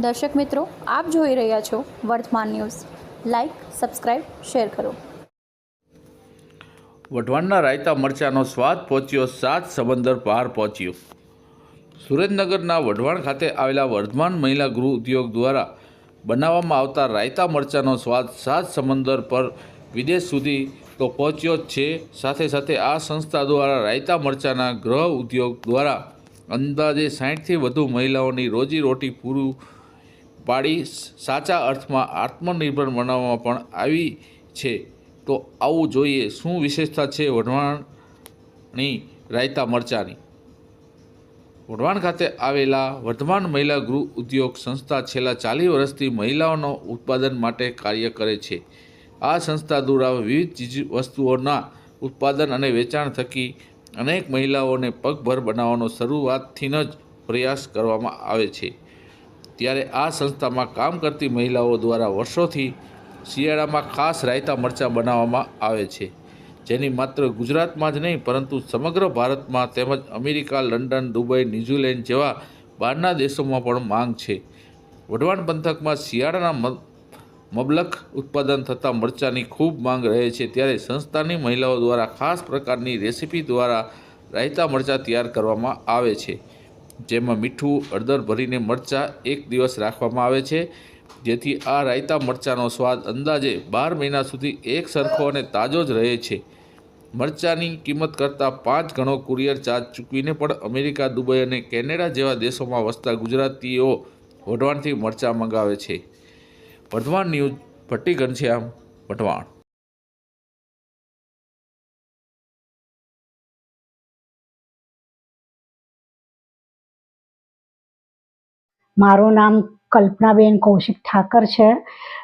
દર્શક મિત્રો, આપ જોઈ રહ્યા છો વર્તમાન ન્યૂઝ. લાઈક સબસ્ક્રાઇબ શેર કરો. વઢવાણના રાયતા મરચાનો સ્વાદ પહોંચ્યો સાત સમંદર પાર પહોંચ્યો. સુરેન્દ્રનગરના વઢવાણ ખાતે આવેલા વર્ધમાન મહિલા ગૃહ ઉદ્યોગ દ્વારા બનાવવામાં આવતા રાયતા મરચાનો સ્વાદ સાત સમંદર પર વિદેશ સુધી તો પહોંચ્યો જ છે. સાથે સાથે આ સંસ્થા દ્વારા રાયતા મરચાના ગૃહ ઉદ્યોગ દ્વારા અંદાજે સાઠથી વધુ મહિલાઓની રોજીરોટી પૂરું પાડી સાચા અર્થમાં આત્મનિર્ભર બનાવવામાં પણ આવી છે. તો આવું જોઈએ, શું વિશેષતા છે વઢવાણની રાયતા મરચાની? વઢવાણ ખાતે આવેલા વર્ધમાન મહિલા ગૃહ ઉદ્યોગ સંસ્થા છેલ્લા ચાલીસ વર્ષથી મહિલાઓનો ઉત્પાદન માટે કાર્ય કરે છે. આ સંસ્થા દ્વારા વિવિધ ચીજ વસ્તુઓના ઉત્પાદન અને વેચાણ થકી અનેક મહિલાઓને પગભર બનાવવાનો શરૂઆતથી જ પ્રયાસ કરવામાં આવે છે. ત્યારે આ સંસ્થામાં કામ કરતી મહિલાઓ દ્વારા વર્ષોથી શિયાળામાં ખાસ રાયતા મરચાં બનાવવામાં આવે છે. જેની માત્ર ગુજરાતમાં જ નહીં, પરંતુ સમગ્ર ભારતમાં તેમજ અમેરિકા, લંડન, દુબઈ, ન્યૂઝીલેન્ડ જેવા બહારના દેશોમાં પણ માંગ છે. વઢવાણ પંથકમાં શિયાળાના મબલખ ઉત્પાદન થતા મરચાંની ખૂબ માંગ રહે છે. ત્યારે સંસ્થાની મહિલાઓ દ્વારા ખાસ પ્રકારની રેસીપી દ્વારા રાયતા મરચાં તૈયાર કરવામાં આવે છે. જેમાં મીઠું, હળદર ભરીને મરચાં એક દિવસ રાખવામાં આવે છે, જેથી આ રાયતા મરચાંનો સ્વાદ અંદાજે બાર મહિના સુધી એક સરખો અને તાજો જ રહે છે. મરચાંની કિંમત કરતાં પાંચ ગણો કુરિયર ચાર્જ ચૂકવીને પણ અમેરિકા, દુબઈ અને કેનેડા જેવા દેશોમાં વસતા ગુજરાતીઓ વઢવાણથી મરચાં મંગાવે છે. વઢવાણ ન્યૂઝ ભટ્ટી ઘનશ્યામ વઢવાણ. મારું નામ કલ્પનાબેન કૌશિક ઠાકર છે.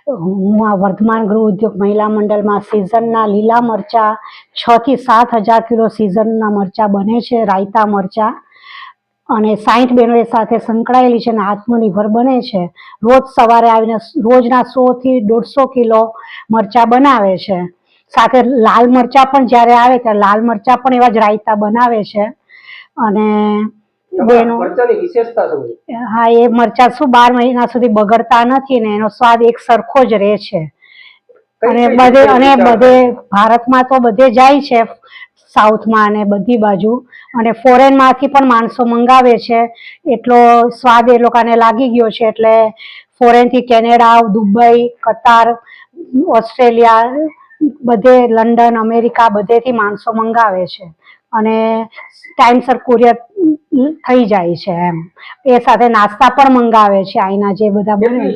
હું આ વર્ધમાન ગૃહ ઉદ્યોગ મહિલા મંડળમાં સિઝનના લીલા મરચાં, છ થી સાત હજાર કિલો સિઝનના મરચાં બને છે, રાયતા મરચાં. અને સાઠ બહેનો સાથે સંકળાયેલી છે અને આત્મનિર્ભર બને છે. રોજ સવારે આવીને રોજના સોથી દોઢસો કિલો મરચાં બનાવે છે. સાથે લાલ મરચાં પણ જ્યારે આવે ત્યારે લાલ મરચાં પણ એવા જ રાયતા બનાવે છે. અને મરચાની વિશેષતા શું હા એ મરચાં શું બાર મહિના સુધી બગડતા નથી ને એનો સ્વાદ એક સરખો જ રહે છે. અને બધે અને બધે ભારતમાં તો બધે જાય છે સાઉથમાં અને બધી બાજુ. અને ફોરેનમાંથી પણ માણસો મંગાવે છે. એટલો સ્વાદ એ લોકોને લાગી ગયો છે એટલે ફોરેનથી કેનેડા દુબઈ કતાર ઓસ્ટ્રેલિયા બધે લંડન અમેરિકા બધેથી માણસો મંગાવે છે. અને ટાઈમસર કુરિયર થઈ જાય છે એમ. એ સાથે નાસ્તા પણ મંગાવે છે અહીંના જે બધા બને.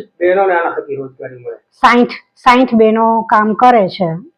સાઈઠ સાઈઠ બહેનો કામ કરે છે.